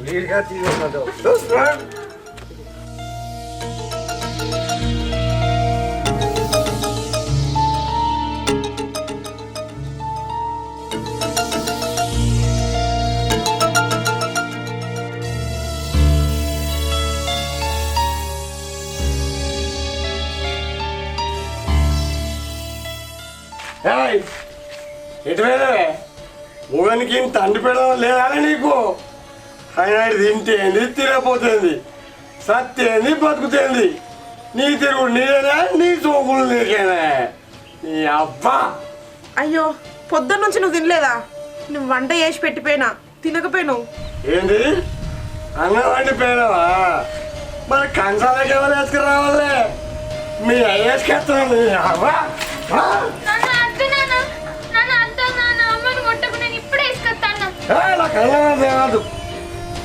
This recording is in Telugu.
వీడిగా తీసుకున్నాడు తండ్రి ఎటు పెడదాం లేదా నీకు? ఆయన తింటేంది తినపోతుంది సత్తేంది బతుకుతేంది నీ తిరుగుడు నీదేనా నీ సోకులు నీకేనా? నీ అబ్బా! అయ్యో పొద్దున్న నుంచి నువ్వు తినలేదా? నువ్వు వంట చేసి పెట్టిపోయినా తినకపోయినావు. ఏంది? అన్నం వండి పోయినావా మరి కంచాలకి ఎవరు వేసుకురావాలే? మీ అయ్యేసుకెత్తాను నీ ఏయ్, నాకు అన్నం వండి తేవద్దు